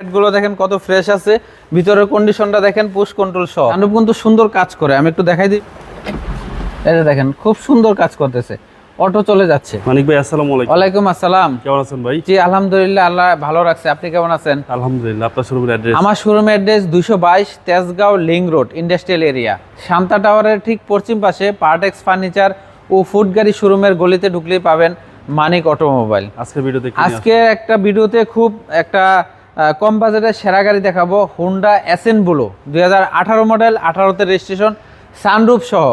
গুলো দেখেন কত ফ্রেশ আছে। ভিতরের কন্ডিশনটা দেখেন পুশ কন্ট্রোল সহ। আনুপ কিন্তু সুন্দর কাজ করে আমি একটু দেখাই দিই। এই যে দেখেন খুব সুন্দর কাজ করতেছে। অটো চলে যাচ্ছে। মানিক ভাই আসসালামু আলাইকুম। ওয়ালাইকুম আসসালাম। কেমন আছেন ভাই? জি আলহামদুলিল্লাহ আল্লাহ ভালো রাখছে। আপনি কেমন আছেন? আলহামদুলিল্লাহ আপনার শোরুমের অ্যাড্রেস আমার শোরুম অ্যাড্রেস দুইশো বাইশ Tejgaon link road industrial area Shanta টাওয়ারের ঠিক পশ্চিম পাশে পার্টেক্স ফার্নিচার ও ফুড গাড়ি শোরুমের গলিতে ঢুকলেই পাবেন মানিক অটোমোবাইল। আজকের ভিডিওতে আজকে একটা ভিডিওতে খুব একটা কম বাজেটের সেরা গাড়ি দেখাবো হুন্ডা এসএন বুলো দুই হাজার আঠারো মডেল আঠারোতে রেজিস্ট্রেশন সানরুফ সহ।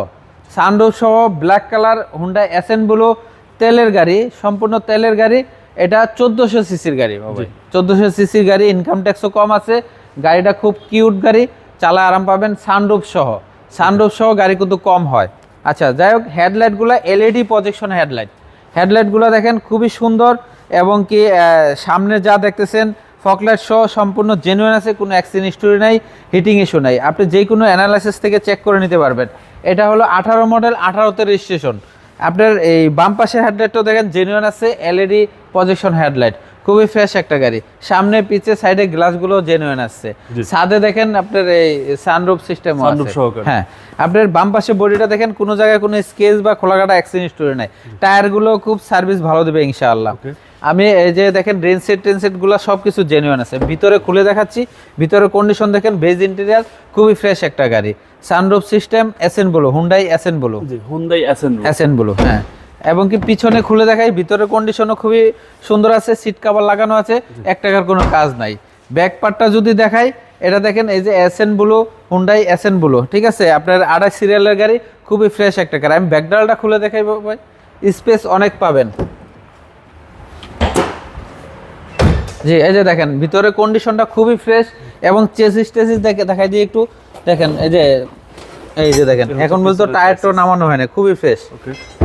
সানরুফ সহ ব্ল্যাক কালার হুন্ডা এসএন বুলো তেলের গাড়ি সম্পূর্ণ তেলের গাড়ি। এটা চোদ্দোশো সিসির গাড়ি চোদ্দোশো সিসির গাড়ি ইনকাম ট্যাক্সও কম আছে। গাড়িটা খুব কিউট গাড়ি চালা আরাম পাবেন সানরুফ সহ। সানরুফ সহ গাড়ি কিন্তু কম হয়। আচ্ছা যাই হোক হেডলাইটগুলো এলইডি প্রজেকশন হেডলাইট হেডলাইটগুলো দেখেন খুবই সুন্দর এবং কি সামনে যা দেখতেছেন ফকলাইট সহ সম্পূর্ণ জেনুইন আছে কোনো অ্যাক্সিডেন্ট হিস্টোরি নাই হিটিং ইস্যু নাই। আপনি যে কোনো অ্যানালাইসিস থেকে চেক করে নিতে পারবেন। এটা হলো আঠারো মডেল আঠারোতে রেজিস্ট্রেশন আপনার এই বাম পাশের হেডলাইটটাও দেখেন জেনুইন আছে এলইডি প্রজেকশন হেডলাইট খুবই ফ্রেশ একটা গাড়ি। সামনে পিছে সাইডে গ্লাসগুলো জেনুইন আসছে। ছাদে দেখেন আপনার এই সানরুফ সিস্টেম হ্যাঁ। আপনার বাম পাশে বডিটা দেখেন কোনো জায়গায় কোনো স্কেচ বা খোলাকাটা অ্যাক্সিডেন্ট স্টোরি নাই। টায়ারগুলো খুব সার্ভিস ভালো দেবে ইনশাআল্লাহ. আমি এই যে দেখেন ড্রেন সেট টেন সেটগুলো সব কিছু জেনুইন আছে। ভিতরে খুলে দেখাচ্ছি ভিতরে কন্ডিশন দেখেন বেজ ইন্টেরিয়ার খুবই ফ্রেশ একটা গাড়ি। সানরুফ সিস্টেম এসএন বলো হুন্ডাই এসএন বলো হুন্ডাই অ্যাসেন এসএন বলো হ্যাঁ। এবং কি পিছনে খুলে দেখাই ভিতরের কন্ডিশনও খুবই সুন্দর আছে সিট কাভার লাগানো আছে এক টাকার কোনো কাজ নাই। ব্যাক পার্টটা যদি দেখাই এটা দেখেন এই যে SN blue Hyundai SN blue ঠিক আছে? আপনার আড়াই সিরিয়ালের গাড়ি খুবই ফ্রেশ একটা গাড়ি আমি ব্যাকডালটা খুলে দেখাই ভাই। স্পেস অনেক পাবেন। জি এই যে দেখেন ভিতরে কন্ডিশনটা খুবই ফ্রেশ এবং চেসিস টেসিস দেখে দেখাই দিয়ে একটু দেখেন এই যে এই যে দেখেন এখন বলতো টায়ার তো নামানো হয় না খুবই ফ্রেশ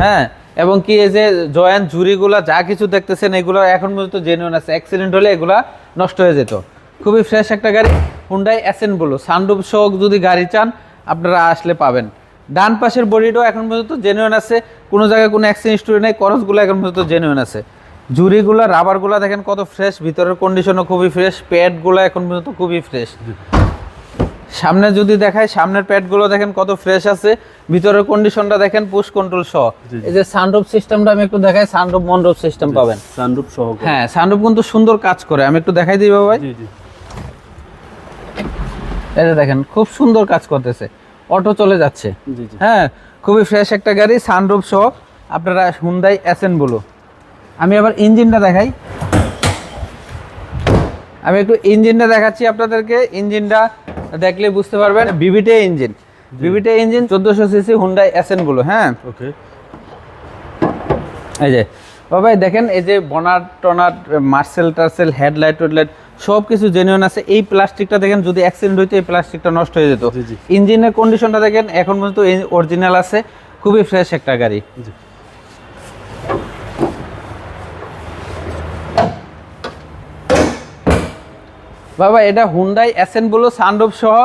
হ্যাঁ এবং কি এই যে জয়েন্ট জুরিগুলা যা কিছু দেখতেছেন এগুলো এখন পর্যন্ত জেনুইন আছে। অ্যাক্সিডেন্ট হলে এগুলা নষ্ট হয়ে যেত। খুবই ফ্রেশ একটা গাড়ি হুন্ডাই অ্যাসেন বলো সানরুফ সহ যদি গাড়ি চান আপনারা আসলে পাবেন। ডান পাশের বডিটাও এখন পর্যন্ত জেনুইন আছে। কোনো জায়গায় কোনো অ্যাক্সিডেন্ট স্টোরি নেই করসগুলো এখন পর্যন্ত জেনুইন আছে। জুরিগুলো রাবারগুলো দেখেন কত ফ্রেশ ভিতরের কন্ডিশনও খুবই ফ্রেশ প্যাডগুলো এখন পর্যন্ত খুবই ফ্রেশ সামনে যদি দেখায় সামনের প্যাডগুলো দেখেন কত ফ্রেশ আছে ভিতরের কন্ডিশনটা দেখেন পুশ কন্ট্রোল সহ। এই যে সানরুফ সিস্টেমটা আমি একটু দেখাই সানরুফ মনরুফ সিস্টেম পাবেন। সানরূপ সহ হ্যাঁ সানরুফ কিন্তু সুন্দর কাজ করে আমি একটু দেখাই দিই ভাই যে দেখেন খুব সুন্দর কাজ করতেছে অটো চলে যাচ্ছে। হ্যাঁ খুবই ফ্রেশ একটা গাড়ি সানরুফ সহ আপনারা হুন্দাই অ্যাসেন বলো। আমি আবার ইঞ্জিনটা দেখাই। আমি একটু ইঞ্জিনটা দেখাচ্ছি আপনাদেরকে। ইঞ্জিনটা দেখলে বুঝতে পারবেন বিবিটে ইঞ্জিন। বিবিটে ইঞ্জিন চোদ্দোশো সিসি হুন্ডাই অ্যাসেন বলো হ্যাঁ? ওকে। এই যে বাবাই দেখেন এই যে বনার টনার মার্সেল টার্সেল হেডলাইট টেডলাইট সব কিছু জেনুইন আছে। এই প্লাস্টিকটা দেখেন যদি অ্যাক্সিডেন্ট হইতো এই প্লাস্টিকটা নষ্ট হয়ে যেত। ইঞ্জিনের কন্ডিশনটা দেখেন এখন পর্যন্ত অরিজিনাল আছে। খুবই ফ্রেশ একটা গাড়ি। বাবা এটা হুন্ডাই অ্যাসেন বলো সানরুফ সহ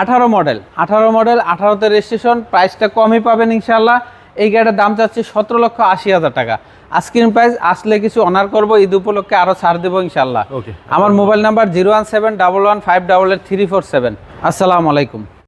আঠারো মডেল আঠারো মডেল আঠারোতে রেজিস্ট্রেশন প্রাইসটা কমই পাবেন ইনশাল্লাহ এই গাড়িটার দাম চাচ্ছে সতেরো লক্ষ আশি হাজার টাকা। আজকের প্রাইস আসলে কিছু অনার করব ঈদ উপলক্ষে আরও ছাড় দেবো ইনশাল্লাহ ওকে আমার mobile number zero one seven double one five double eight three four seven আসসালামু আলাইকুম।